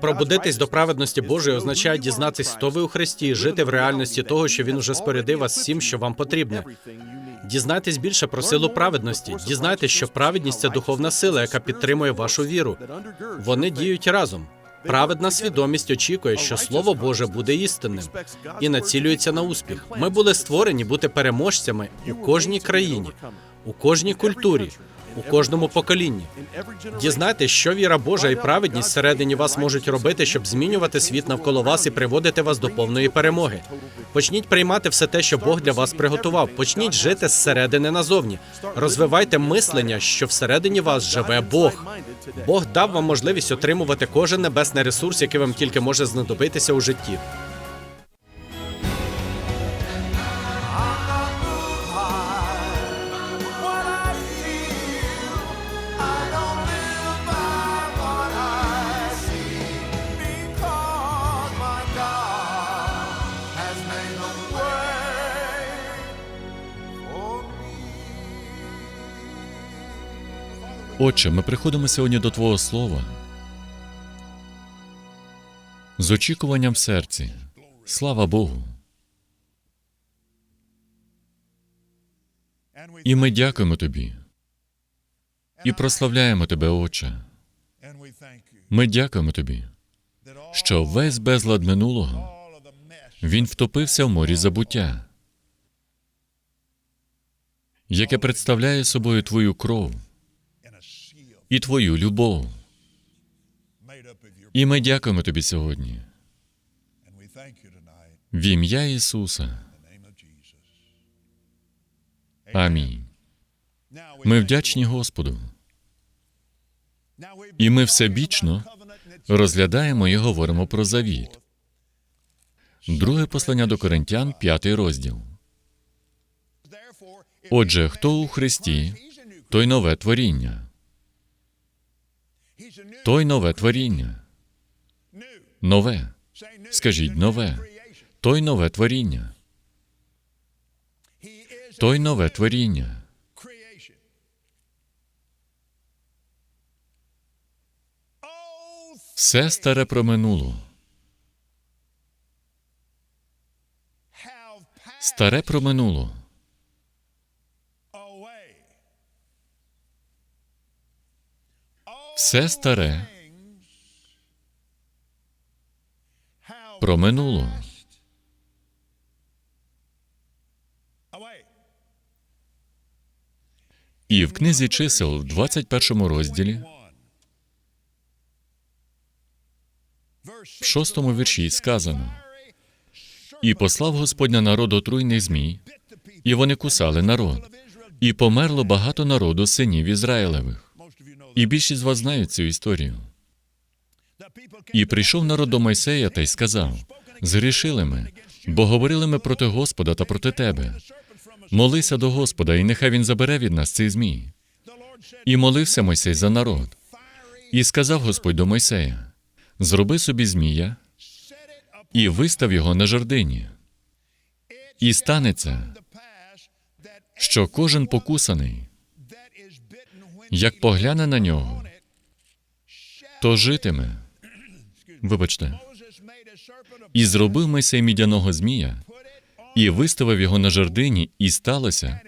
Пробудитись до праведності Божої означає дізнатись, хто ви у Христі, жити в реальності того, що Він вже спорядив вас всім, що вам потрібне. Дізнайтесь більше про силу праведності. Дізнайтесь, що праведність це духовна сила, яка підтримує вашу віру. Вони діють разом. Праведна свідомість очікує, що Слово Боже буде істинним і націлюється на успіх. Ми були створені бути переможцями у кожній країні, у кожній культурі, у кожному поколінні. Дізнайтесь, що віра Божа і праведність всередині вас можуть робити, щоб змінювати світ навколо вас і приводити вас до повної перемоги. Почніть приймати все те, що Бог для вас приготував. Почніть жити зсередини назовні. Розвивайте мислення, що всередині вас живе Бог. Бог дав вам можливість отримувати кожен небесний ресурс, який вам тільки може знадобитися у житті. Отче, ми приходимо сьогодні до Твого Слова з очікуванням в серці. Слава Богу. І ми дякуємо Тобі і прославляємо Тебе, Отче. Ми дякуємо Тобі, що весь безлад минулого він втопився в морі забуття, яке представляє собою Твою кров і Твою любов. І ми дякуємо Тобі сьогодні в ім'я Ісуса. Амінь. Ми вдячні Господу, і ми всебічно розглядаємо і говоримо про завіт. Друге послання до Коринтян, п'ятий розділ. Отже, хто у Христі, той нове творіння. Той нове творіння. Нове. Скажіть нове. Той нове творіння. Той нове творіння. Все старе проминуло. Старе проминуло. Все старе проминуло. І в книзі чисел в 21 розділі, в шостому вірші сказано: І послав Господь на народ отруйних змій, і вони кусали народ, і померло багато народу синів Ізраїлевих. І більшість з вас знають цю історію. І прийшов народ до Мойсея та й сказав: Згрішили ми, бо говорили ми проти Господа та проти тебе. Молися до Господа, і нехай він забере від нас цей змій. І молився Мойсей за народ. І сказав Господь до Мойсея: Зроби собі змія і вистав його на жердині. І станеться, що кожен покусаний, як погляне на нього, то житиме. Вибачте, і зробив Мойсей мідяного змія, і виставив його на жердині, і сталося,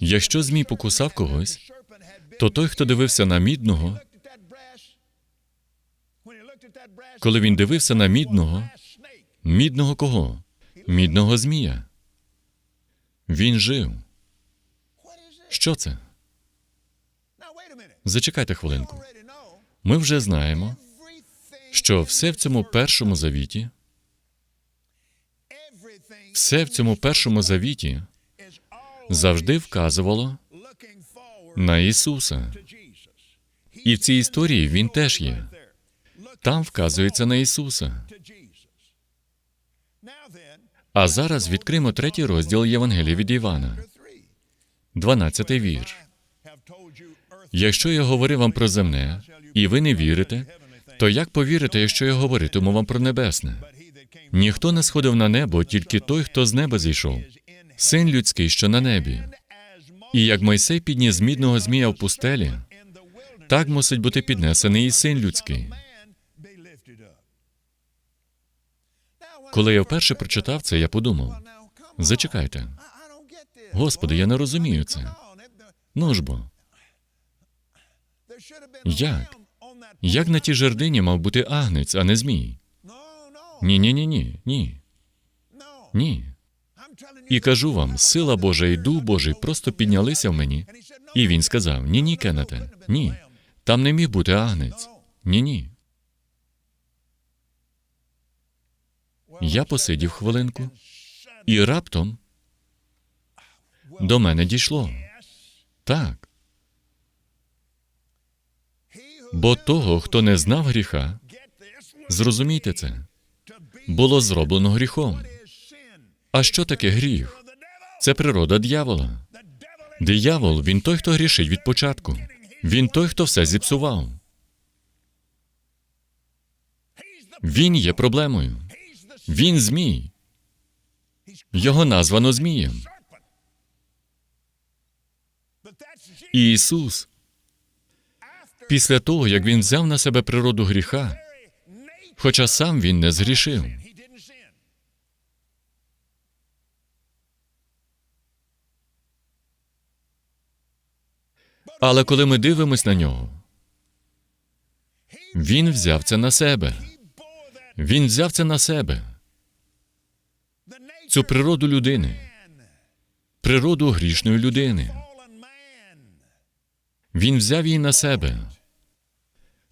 якщо змій покусав когось, то той, хто дивився на мідного, коли він дивився на мідного, мідного кого? Мідного змія. Він жив. Що це? Зачекайте хвилинку. Ми вже знаємо, що все в цьому першому завіті, все в цьому першому завіті завжди вказувало на Ісуса. І в цій історії він теж є. Там вказується на Ісуса. А зараз відкриємо третій розділ Євангелія від Івана, 12 вірш. Якщо я говорю вам про земне, і ви не вірите, то як повірите, якщо я говоритиму вам про небесне? Ніхто не сходив на небо, тільки той, хто з неба зійшов, син людський, що на небі. І як Мойсей підніс мідного змія в пустелі, так мусить бути піднесений і син людський. Коли я вперше прочитав це, я подумав: зачекайте, Господи, я не розумію це. Ну ж бо. Як? як на тій жердині мав бути агнець, а не змій? Ні, ні, ні, ні, ні, ні. І кажу вам, сила Божа і Дух Божий просто піднялися в мені. І він сказав: Ні, ні, Кеннете, ні. Там не міг бути агнець. Ні, ні. Я посидів хвилинку, і раптом до мене дійшло. Так. Бо того, хто не знав гріха, зрозумійте це, було зроблено гріхом. А що таке гріх? Це природа дьявола. Диявол він той, хто грішить від початку. Він той, хто все зіпсував. Він є проблемою. Він змій. Його названо Змієм. І Ісус, після того, як Він взяв на себе природу гріха, хоча сам він не згрішив. Але коли ми дивимось на нього, він взяв це на себе. Він взяв це на себе, цю природу людини, природу грішної людини. Він взяв її на себе,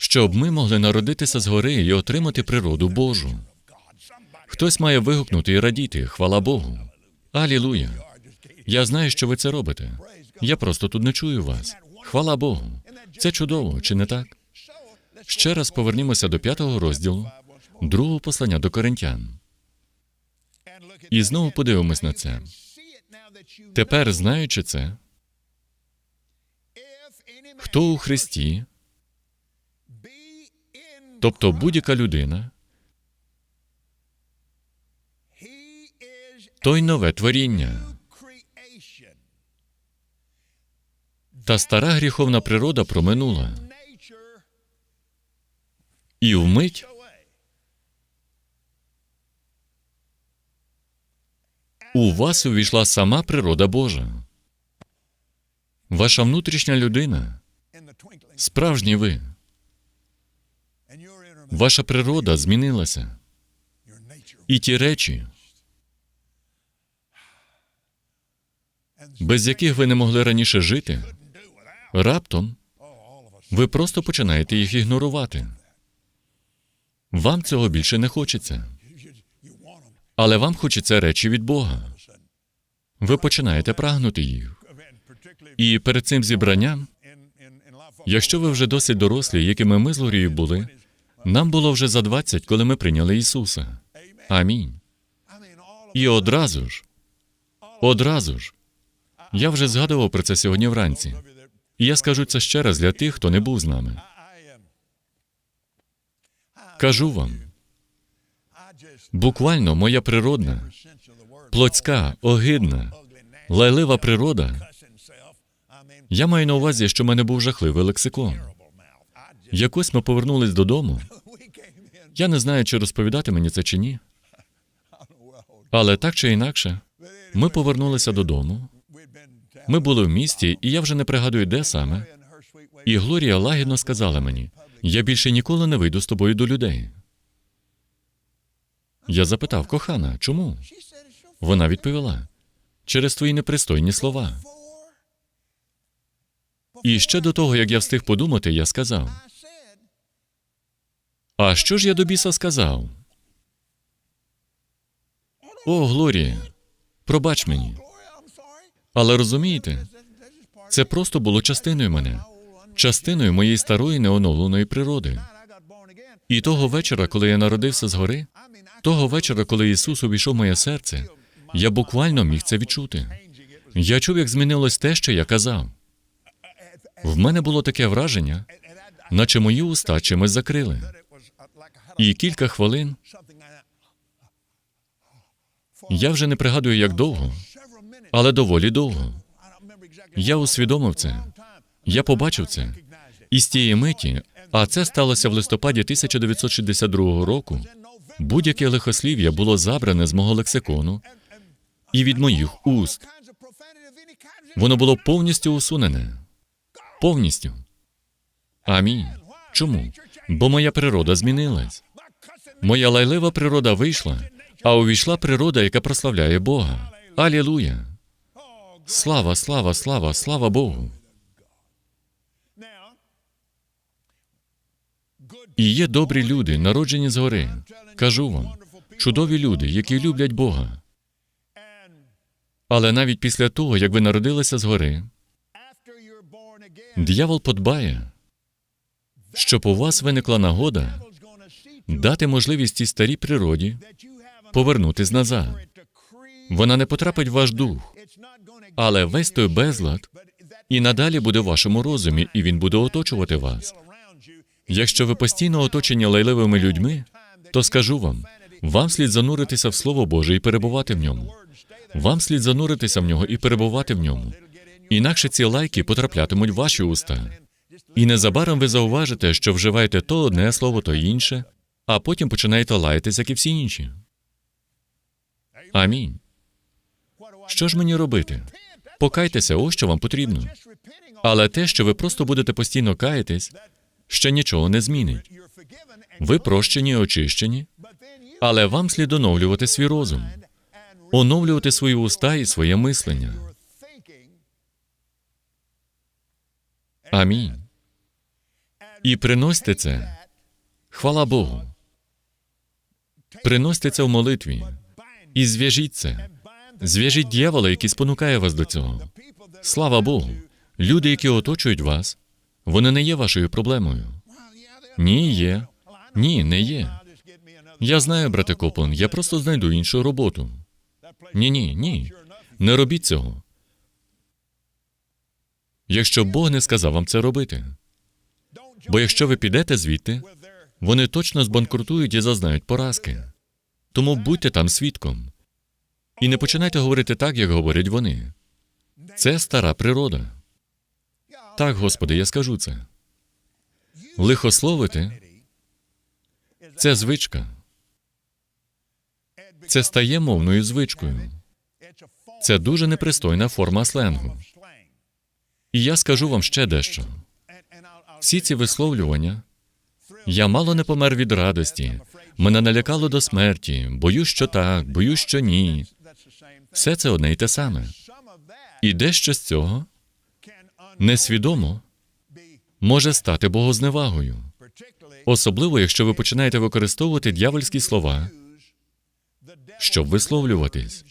щоб ми могли народитися згори і отримати природу Божу. Хтось має вигукнути і радіти, хвала Богу. Алілуя. Я знаю, що ви це робите. Я просто тут не чую вас. Хвала Богу. Це чудово, чи не так? Ще раз повернімося до п'ятого розділу, другого послання до коринтян. І знову подивимось на це. Тепер, знаючи це, хто у Христі, тобто будь-яка людина, той нове творіння. Та стара гріховна природа проминула. І вмить у вас увійшла сама природа Божа. Ваша внутрішня людина, справжній ви, ваша природа змінилася. І ті речі, без яких ви не могли раніше жити, раптом ви просто починаєте їх ігнорувати. Вам цього більше не хочеться. Але вам хочеться речі від Бога. Ви починаєте прагнути їх. І перед цим зібранням, якщо ви вже досить дорослі, якими ми з Лорією були, нам було вже за 20, коли ми прийняли Ісуса. Амінь. І одразу ж, одразу ж, я вже згадував про це сьогодні вранці. І я скажу це ще раз для тих, хто не був з нами. Кажу вам, буквально моя природна, плотська, огидна, лайлива природа. Я маю на увазі, що в мене був жахливий лексикон. Якось ми повернулись додому. Я не знаю, чи розповідати мені це чи ні. Але так чи інакше, ми повернулися додому. Ми були в місті, і я вже не пригадую, де саме. І Глорія лагідно сказала мені: я більше ніколи не вийду з тобою до людей. Я запитав, кохана, чому? Вона відповіла: через твої непристойні слова. І ще до того, як я встиг подумати, я сказав: А що ж я до біса сказав? О, Глорія, пробач мені. Але розумієте, це просто було частиною мене, частиною моєї старої неоновленої природи. І того вечора, коли я народився згори, того вечора, коли Ісус увійшов в моє серце, я буквально міг це відчути. Я чув, як змінилось те, що я казав. В мене було таке враження, наче мої уста чимось закрили. І кілька хвилин я вже не пригадую, як довго, але доволі довго. Я усвідомив це. Я побачив це. І з тієї миті, а це сталося в листопаді 1962 року. Будь-яке лихослів'я було забране з мого лексикону і від моїх уст. Воно було повністю усунене. Повністю. Амінь. Чому? Бо моя природа змінилась. Моя лайлива природа вийшла, а увійшла природа, яка прославляє Бога. Алілуя! Слава, слава, слава, слава Богу! І є добрі люди, народжені згори. Кажу вам, чудові люди, які люблять Бога. Але навіть після того, як ви народилися згори, диявол подбає, щоб у вас виникла нагода дати можливість цій старій природі повернутись назад. Вона не потрапить в ваш дух, але весь той безлад і надалі буде в вашому розумі, і він буде оточувати вас. Якщо ви постійно оточені лайливими людьми, то скажу вам, вам слід зануритися в Слово Боже і перебувати в ньому. Вам слід зануритися в нього і перебувати в ньому. Інакше ці лайки потраплятимуть в ваші уста. І незабаром ви зауважите, що вживаєте то одне слово, то інше, а потім починаєте лаятись, як і всі інші. Амінь. Що ж мені робити? Покайтеся, ось що вам потрібно. Але те, що ви просто будете постійно каятись, ще нічого не змінить. Ви прощені, і очищені, але вам слід оновлювати свій розум, оновлювати свої уста і своє мислення. Амінь. І приносьте це. Хвала Богу. Приносьте це в молитві і зв'яжіть це. Зв'яжіть дьявола, який спонукає вас до цього. Слава Богу. Люди, які оточують вас, вони не є вашою проблемою. Ні, є. Ні, не є. Я знаю, брате Коплен, я просто знайду іншу роботу. Ні, ні, ні. Не робіть цього. Якщо Бог не сказав вам це робити. Бо якщо ви підете звідти, вони точно збанкрутують і зазнають поразки. Тому будьте там свідком. І не починайте говорити так, як говорять вони. Це стара природа. Так, Господи, я скажу це. Лихословити це звичка. Це стає мовною звичкою. Це дуже непристойна форма сленгу. І я скажу вам ще дещо. Всі ці висловлювання я мало не помер від радості. Мене налякало до смерті. Боюсь, що так, боюсь, що ні. Все це одне й те саме. І дещо з цього несвідомо може стати богозневагою, особливо якщо ви починаєте використовувати дьявольські слова, щоб висловлюватись.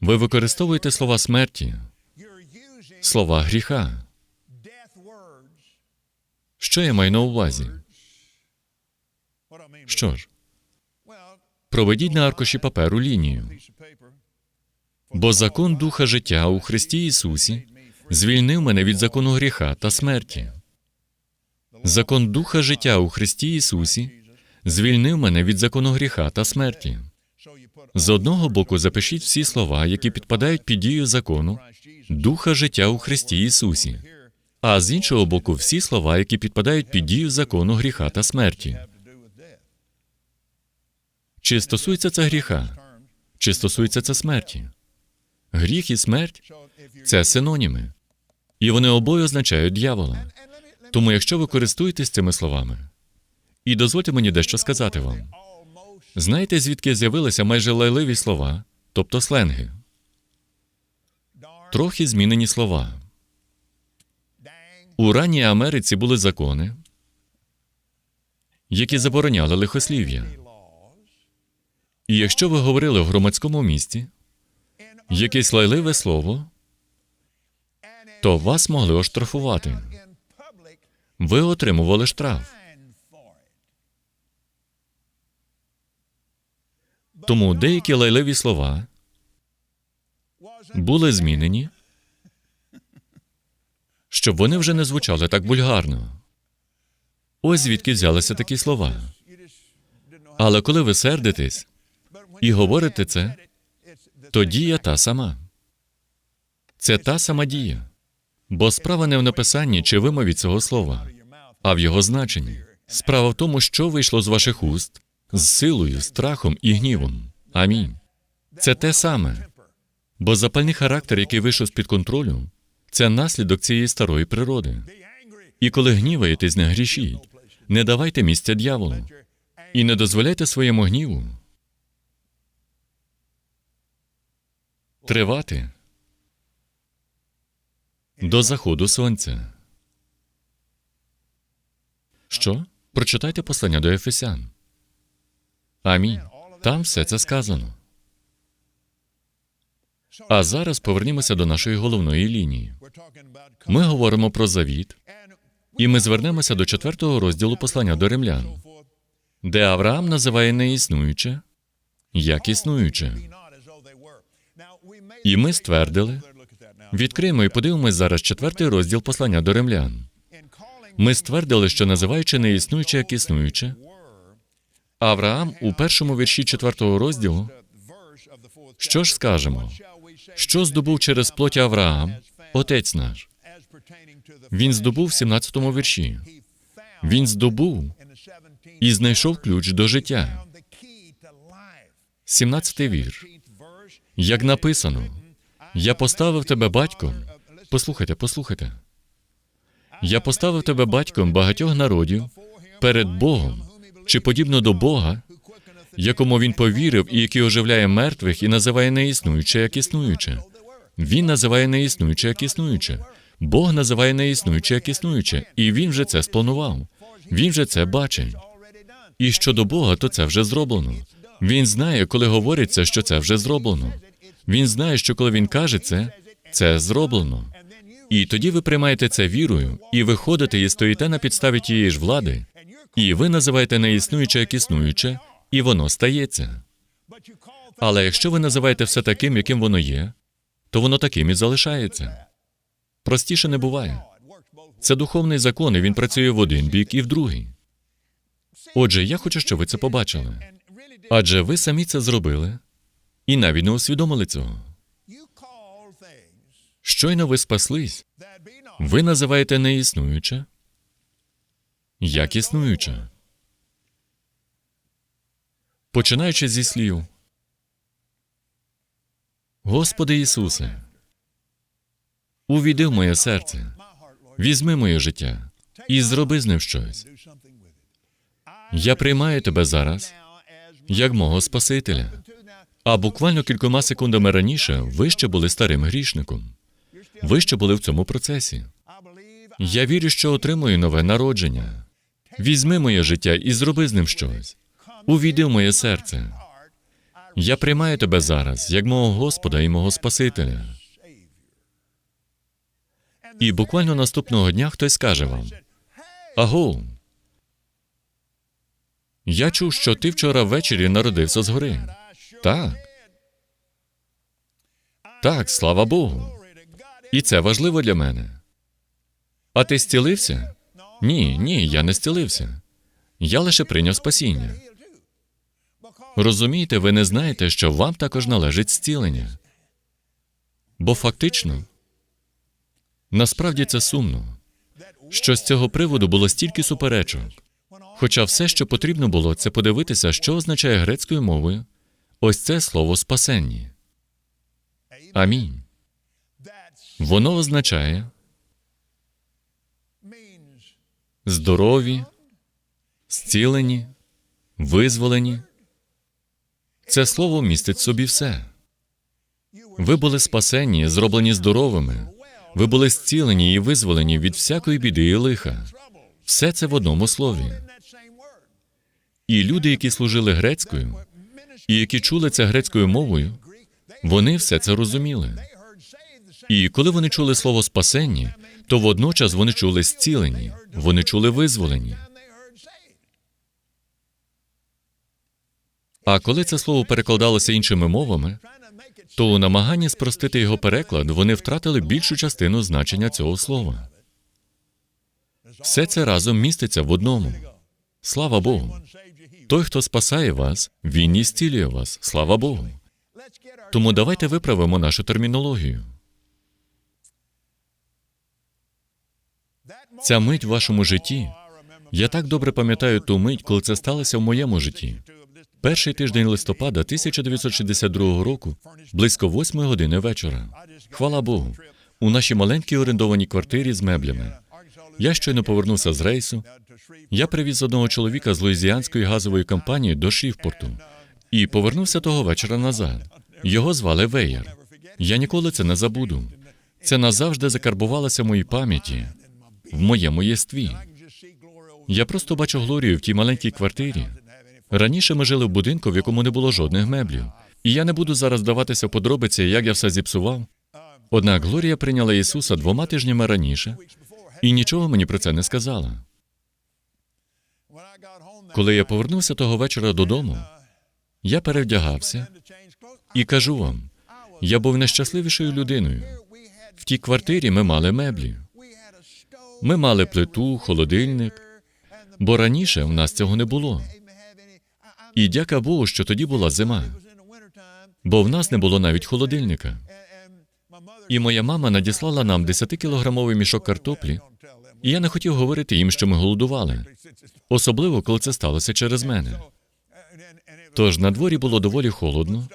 Ви використовуєте слова смерті, слова гріха. Що я маю на увазі? Що ж, проведіть на аркуші паперу лінію. Бо закон Духа життя у Христі Ісусі звільнив мене від закону гріха та смерті. Закон Духа життя у Христі Ісусі звільнив мене від закону гріха та смерті. З одного боку, запишіть всі слова, які підпадають під дію закону Духа життя у Христі Ісусі, а з іншого боку, всі слова, які підпадають під дію закону гріха та смерті. Чи стосується це гріха? Чи стосується це смерті? Гріх і смерть це синоніми, і вони обоє означають дьявола. Тому, якщо ви користуєтесь цими словами, і дозвольте мені дещо сказати вам. Знаєте, звідки з'явилися майже лайливі слова, тобто сленги? Трохи змінені слова. У ранній Америці були закони, які забороняли лихослів'я. І якщо ви говорили в громадському місті якесь лайливе слово, то вас могли оштрафувати. Ви отримували штраф. Тому деякі лайливі слова були змінені, щоб вони вже не звучали так бульгарно. Ось звідки взялися такі слова. Але коли ви сердитесь і говорите це, то дія та сама. Це та сама дія. Бо справа не в написанні чи вимові цього слова, а в його значенні. Справа в тому, що вийшло з ваших уст з силою, страхом і гнівом. Амінь. Це те саме. Бо запальний характер, який вийшов з-під контролю, це наслідок цієї старої природи. І коли гніваєтесь, не грішіть. Не давайте місця дьяволу. І не дозволяйте своєму гніву тривати до заходу сонця. Що? Прочитайте послання до Ефесян. Амінь. Там все це сказано. А зараз повернімося до нашої головної лінії. Ми говоримо про завіт, і ми звернемося до четвертого розділу послання до римлян, де Авраам називає неіснуюче як існуюче. І ми ствердили, відкриємо і подивимось зараз четвертий розділ послання до римлян. Ми ствердили, що називаючи неіснуюче як існуюче, Авраам у першому вірші четвертого розділу, що ж скажемо? Що здобув через плоті Авраам, отець наш? Він здобув в 17-му вірші. Він здобув і знайшов ключ до життя. 17-й вірш. Як написано, я поставив тебе батьком. Послухайте, послухайте. Я поставив тебе батьком багатьох народів перед Богом, чи подібно до Бога, якому він повірив і який оживляє мертвих і називає неіснуюче як існуюче. Він називає неіснуюче як існуюче. Бог називає неіснуюче як існуюче, і він вже це спланував. Він вже це бачить. І щодо Бога, то це вже зроблено. Він знає, коли говориться, що це вже зроблено. Він знає, що коли він каже це, це зроблено. І тоді ви приймаєте це вірою, і виходите і стоїте на підставі тієї ж влади, і ви називаєте неіснуюче як існуюче, і воно стається. Але якщо ви називаєте все таким, яким воно є, то воно таким і залишається. Простіше не буває. Це духовний закон, і він працює в один бік і в другий. Отже, я хочу, щоб ви це побачили. Адже ви самі це зробили і навіть не усвідомили цього. Щойно ви спаслись, ви називаєте неіснуюче як існуюче. Починаючи зі слів. Господи Ісусе, увійди в моє серце, візьми моє життя і зроби з ним щось. Я приймаю тебе зараз як мого Спасителя. А буквально кількома секундами раніше ви ще були старим грішником. Ви ще були в цьому процесі. Я вірю, що отримую нове народження. Візьми моє життя і зроби з ним щось. Увійди в моє серце. Я приймаю тебе зараз як мого Господа і мого Спасителя. І буквально наступного дня хтось скаже вам: Аго, я чув, що ти вчора ввечері народився згори. Так. Так, слава Богу. І це важливо для мене. А ти зцілився? Ні, ні, я не зцілився. Я лише прийняв спасіння. Розумієте, ви не знаєте, що вам також належить зцілення. Бо фактично, насправді це сумно, що з цього приводу було стільки суперечок. Хоча все, що потрібно було, це подивитися, що означає грецькою мовою ось це слово спасенні. Амінь. Воно означає здорові, зцілені, визволені. Це слово містить в собі все. Ви були спасені, зроблені здоровими. Ви були зцілені і визволені від всякої біди і лиха. Все це в одному слові. І люди, які служили грецькою, і які чули це грецькою мовою, вони все це розуміли. І коли вони чули слово спасенні, то водночас вони чули зцілені, вони чули визволені. А коли це слово перекладалося іншими мовами, то у намаганні спростити його переклад вони втратили більшу частину значення цього слова. Все це разом міститься в одному. Слава Богу. Той, хто спасає вас, він і зцілює вас. Слава Богу. Тому давайте виправимо нашу термінологію. Ця мить в вашому житті, Я так добре пам'ятаю ту мить, коли це сталося в моєму житті. Перший тиждень листопада 1962 року, близько восьмої години вечора. Хвала Богу, у нашій маленькій орендованій квартирі з меблями. Я щойно повернувся з рейсу. Я привіз одного чоловіка з луїзіанської газової компанії до Шівпорту і повернувся того вечора назад. Його звали Веєр. Я ніколи це не забуду. Це назавжди закарбувалося в моїй пам'яті, в моєму єстві. Я просто бачу Глорію в тій маленькій квартирі. Раніше ми жили в будинку, в якому не було жодних меблів. І я не буду зараз даватися в подробиці, як я все зіпсував. Однак Глорія прийняла Ісуса двома тижнями раніше і нічого мені про це не сказала. Коли я повернувся того вечора додому, я перевдягався і кажу вам, я був найщасливішою людиною. В тій квартирі ми мали меблі. Ми мали плиту, холодильник, бо раніше в нас цього не було. І дяка Богу, що тоді була зима, бо в нас не було навіть холодильника. І моя мама надіслала нам 10-кілограмовий мішок картоплі, і я не хотів говорити їм, що ми голодували, особливо коли це сталося через мене. Тож на дворі було доволі холодно,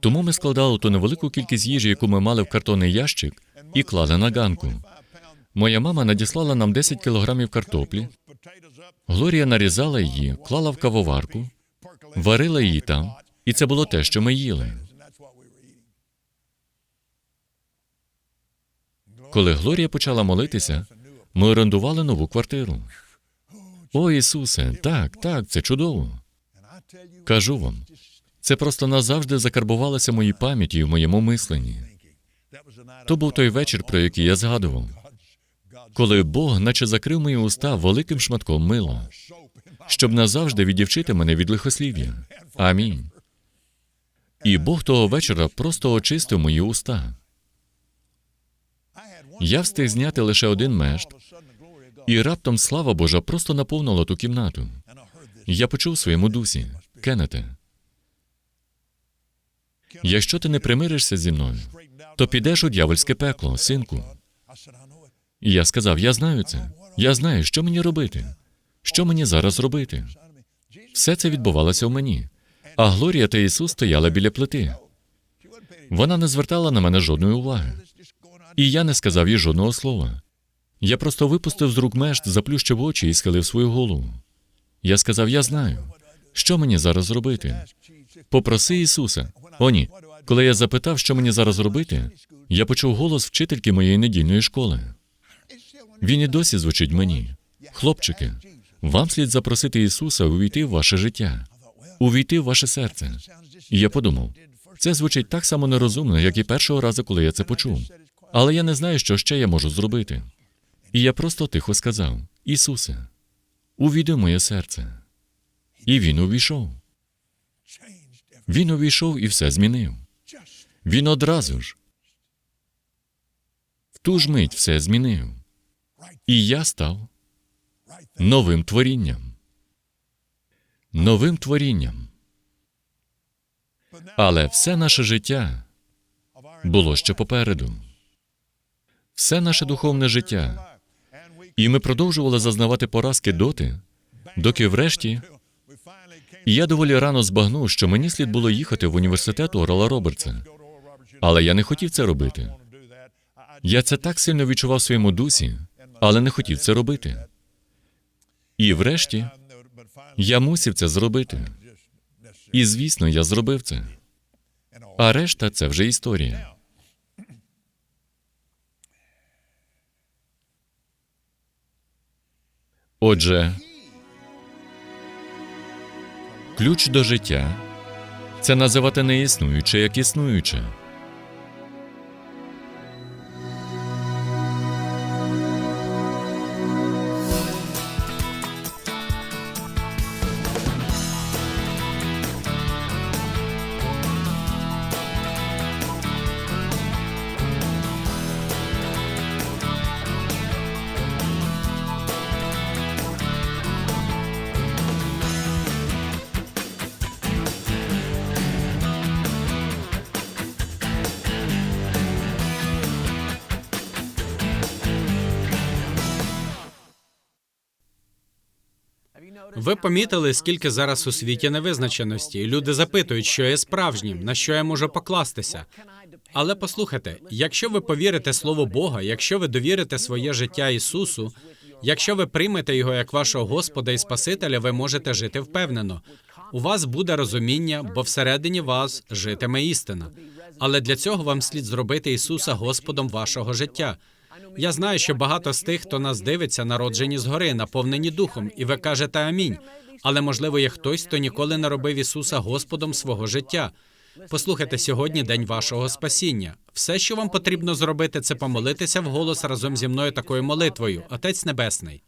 тому ми складали ту невелику кількість їжі, яку ми мали в картонний ящик, і клали на ганку. Моя мама надіслала нам 10 кілограмів картоплі. Глорія нарізала її, клала в кавоварку, варила її там, і це було те, що ми їли. Коли Глорія почала молитися, ми орендували нову квартиру. О, Ісусе, так, так, це чудово. Кажу вам, це просто назавжди закарбувалося моїй пам'яті і в моєму мисленні. То був той вечір, про який я згадував, коли Бог наче закрив мої уста великим шматком мила, щоб назавжди віддівчити мене від лихослів'я. Амінь. І Бог того вечора просто очистив мої уста. Я встиг зняти лише один мешт, і раптом слава Божа просто наповнила ту кімнату. Я почув своєму дусі, Кеннете, якщо ти не примиришся зі мною, то підеш у дьявольське пекло, синку. І я сказав: я знаю це. Я знаю, що мені робити. Що мені зараз робити? Все це відбувалося в мені. А Глорія та Ісус стояли біля плити. Вона не звертала на мене жодної уваги. І я не сказав їй жодного слова. Я просто випустив з рук мешт, заплющив очі і схилив свою голову. Я сказав: Я знаю, що мені зараз робити. Попроси Ісуса. О, ні. Коли я запитав, що мені зараз робити, я почув голос вчительки моєї недільної школи. Він і досі звучить мені. Хлопчики, вам слід запросити Ісуса увійти в ваше життя, увійти в ваше серце. І я подумав, це звучить так само нерозумно, як і першого разу, коли я це почув. Але я не знаю, що ще я можу зробити. І я просто тихо сказав: Ісусе, увійди в моє серце. І він увійшов. Він увійшов і все змінив. Він одразу ж. В ту ж мить все змінив. І я став новим творінням. Новим творінням. Але все наше життя було ще попереду. Все наше духовне життя. І ми продовжували зазнавати поразки доти, доки врешті і я доволі рано збагнув, що мені слід було їхати в університет Орала Робертса. Але я не хотів це робити. Я це так сильно відчував в своєму дусі, але не хотів це робити. І врешті я мусив це зробити. І звісно, я зробив це. А решта це вже історія. Отже, ключ до життя це називати неіснуюче як існуюче. Помітили, скільки зараз у світі невизначеності, люди запитують, що є справжнім, на що я можу покластися. Але послухайте, якщо ви повірите слову Бога, якщо ви довірите своє життя Ісусу, якщо ви приймете його як вашого Господа і Спасителя, ви можете жити впевнено. У вас буде розуміння, бо всередині вас житиме істина. Але для цього вам слід зробити Ісуса Господом вашого життя. Я знаю, що багато з тих, хто нас дивиться, народжені згори, наповнені духом, і ви кажете амінь. Але можливо є хтось, хто ніколи не робив Ісуса Господом свого життя. Послухайте, сьогодні день вашого спасіння. Все, що вам потрібно зробити, це помолитися вголос разом зі мною такою молитвою, Отець Небесний.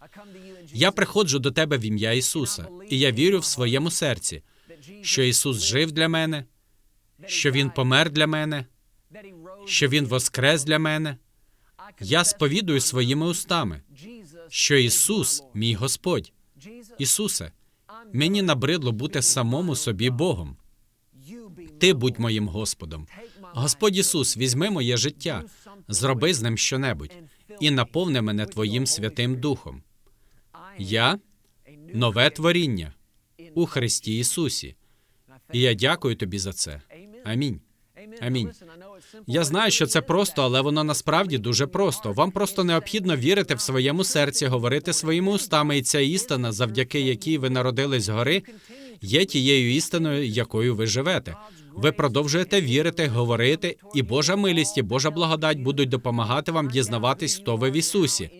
Я приходжу до тебе в ім'я Ісуса, і я вірю в своєму серці, що Ісус жив для мене, що Він помер для мене, що Він воскрес для мене. Я сповідую своїми устами, що Ісус мій Господь. Ісусе, мені набридло бути самому собі Богом. Ти будь моїм Господом. Господь Ісус, візьми моє життя, зроби з ним щонебудь і наповни мене Твоїм Святим Духом. Я нове творіння у Христі Ісусі. І я дякую тобі за це. Амінь. Амінь. Я знаю, що це просто, але воно насправді дуже просто. Вам просто необхідно вірити в своєму серці, говорити своїми устами, і ця істина, завдяки якій ви народились згори, є тією істиною, якою ви живете. Ви продовжуєте вірити, говорити, і Божа милість і Божа благодать будуть допомагати вам дізнаватись, хто ви в Ісусі,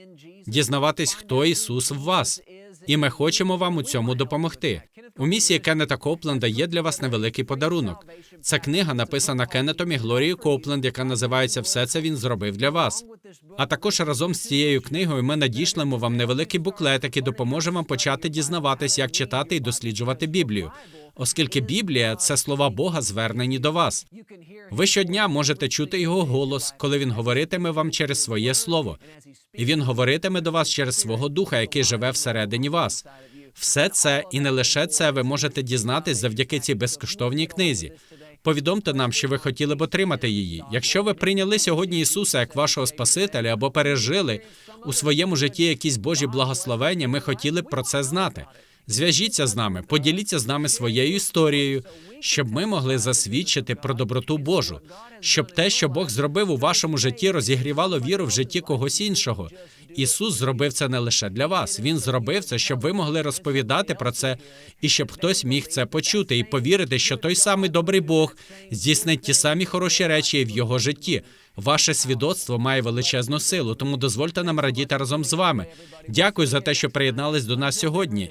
дізнаватись, хто Ісус в вас. І ми хочемо вам у цьому допомогти. У місії Кеннета Копленда є для вас невеликий подарунок. Це книга, написана Кеннетом і Глорією Копленд, яка називається Все це він зробив для вас. А також разом з цією книгою ми надішлемо вам невеликий буклет, який допоможе вам почати дізнаватись, як читати і досліджувати Біблію, оскільки Біблія це слова Бога, звернені до вас. Ви щодня можете чути його голос, коли він говоритиме вам через своє слово, і він говоритиме до вас через свого духа, який живе всередині вас. Все це і не лише це ви можете дізнатись завдяки цій безкоштовній книзі. Повідомте нам, що ви хотіли б отримати її. Якщо ви прийняли сьогодні Ісуса як вашого Спасителя або пережили у своєму житті якісь Божі благословення, ми хотіли б про це знати. Зв'яжіться з нами, поділіться з нами своєю історією, щоб ми могли засвідчити про доброту Божу, щоб те, що Бог зробив у вашому житті, розігрівало віру в житті когось іншого. Ісус зробив це не лише для вас. Він зробив це, щоб ви могли розповідати про це, і щоб хтось міг це почути і повірити, що той самий добрий Бог здійснить ті самі хороші речі в його житті. Ваше свідоцтво має величезну силу, тому дозвольте нам радіти разом з вами. Дякую за те, що приєднались до нас сьогодні.